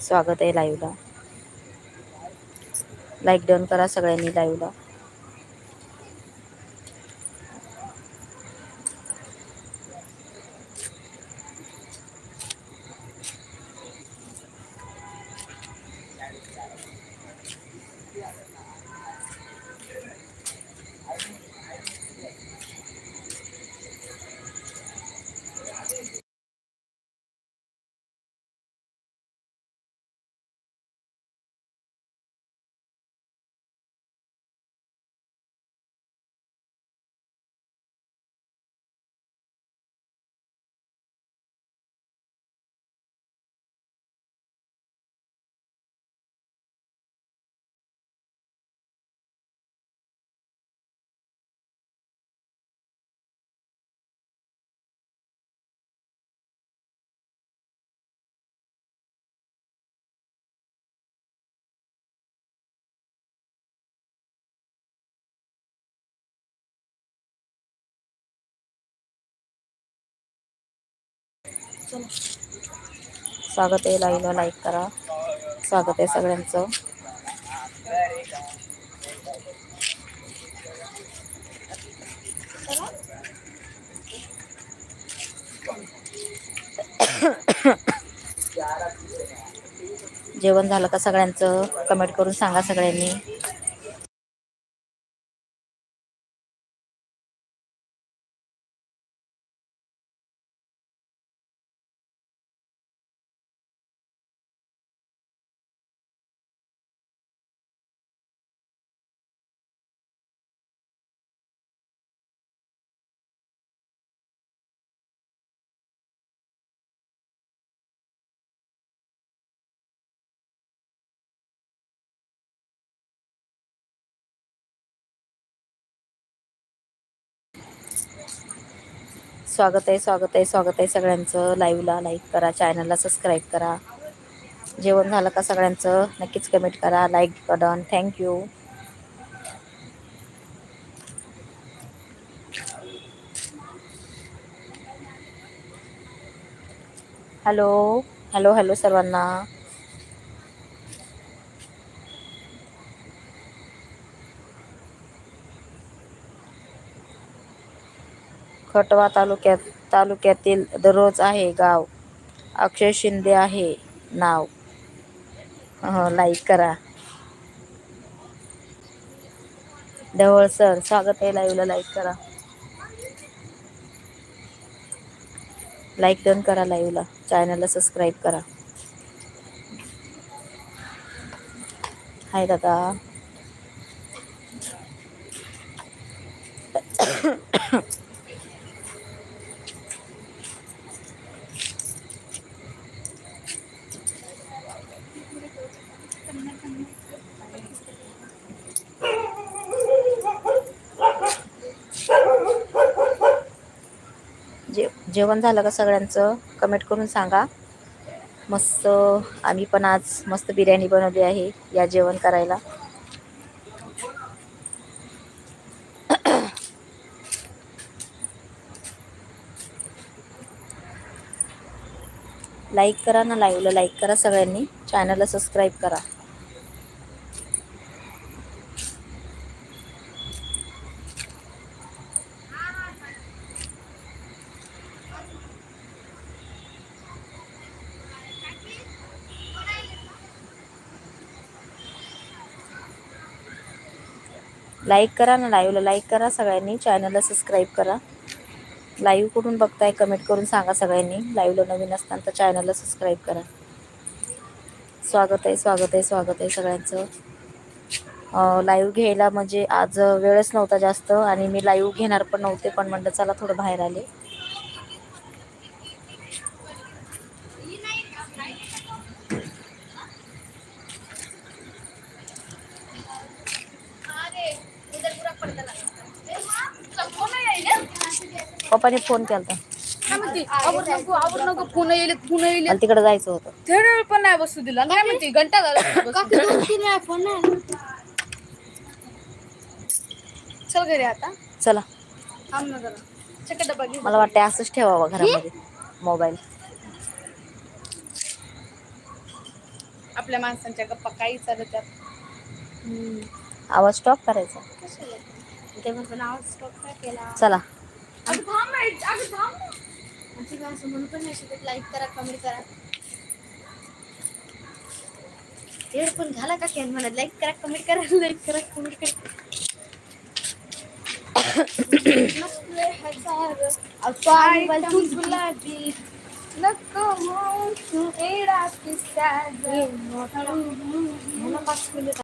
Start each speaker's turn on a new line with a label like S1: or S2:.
S1: स्वागत आहे लाईवला like done करा सगळ्यांनी लाईव्ह स्वागत आहे लाईव्ह लाईक करा. स्वागत आहे सगळ्यांचं. जेवण झालं का सगळ्यांचं? कमेंट करून सांगा सगळ्यांनी. स्वागत आहे स्वागत आहे स्वागत आहे सगळ्यांचं. लाईव्हला लाईक करा चॅनलला सबस्क्राईब करा. जेवण झालं का सगळ्यांचं? नक्कीच कमेंट करा लाईक करा थँक्यू हॅलो हॅलो हॅलो सर्वांना. खटवा तालुक्यात तालुक्यातील दररोज आहे गाव. अक्षय शिंदे आहे नाव. लाईक करा. ढवळ सर स्वागत आहे लाईव्हला लाईक करा. लाईक डन करा लाईव्हला चॅनलला सबस्क्राईब करा. हाय दादा. जे जेवण झालं का सगळ्यांचं कमेंट करून सांगा. मस्त आम्ही पण आज मस्त बिर्याणी बनवली आहे या जेवण करायला. लाईक करा ना लाईव्हला लाईक करा सगळ्यांनी. चॅनलला सबस्क्राईब करा. लाईक करा ना लाईव्हला लाईक करा सगळ्यांनी. चॅनलला सबस्क्राईब करा. लाईव्ह कुठून बघताय कमेंट करून सांगा सगळ्यांनी. लाईव्हला नवीन असताना तर चॅनलला सबस्क्राईब करा. स्वागत आहे स्वागत आहे स्वागत आहे सगळ्यांचं. लाईव्ह घ्यायला म्हणजे आज वेळच नव्हता जास्त आणि मी लाईव्ह घेणार पण नव्हते पण म्हणलं चला थोडं बाहेर आले. पप्पाने फोन केला
S2: फोन येईल फोन येईल
S1: मला तिकडे जायचं होतं.
S2: थोडा वेळ पण नाही बसू दिला. काय म्हणते घंटा झाला चल घरी आता.
S1: चला.
S2: थांब ना जरा. चक्क डबा घेऊ
S1: मला वाटतं असंच ठेवावं घरामध्ये मोबाईल.
S2: आपल्या माणसांच्या गप्पा काही चालत त्यात
S1: आवाज स्टॉप करायचा.
S2: पण आवाज काय केला.
S1: चला.
S2: अगं थांब ना, अगं थांब ना. आमची काय असं म्हणून पण नाही शकत लाईक करा कमेंट करा। इयरफोन घाला का कॅन मला लाईक करा कमेंट करा लाईक करा कमेंट करा। नसले हज़ार अपाय तू गुलाबी नको तू एडा किस्सा मला पाच मिनिट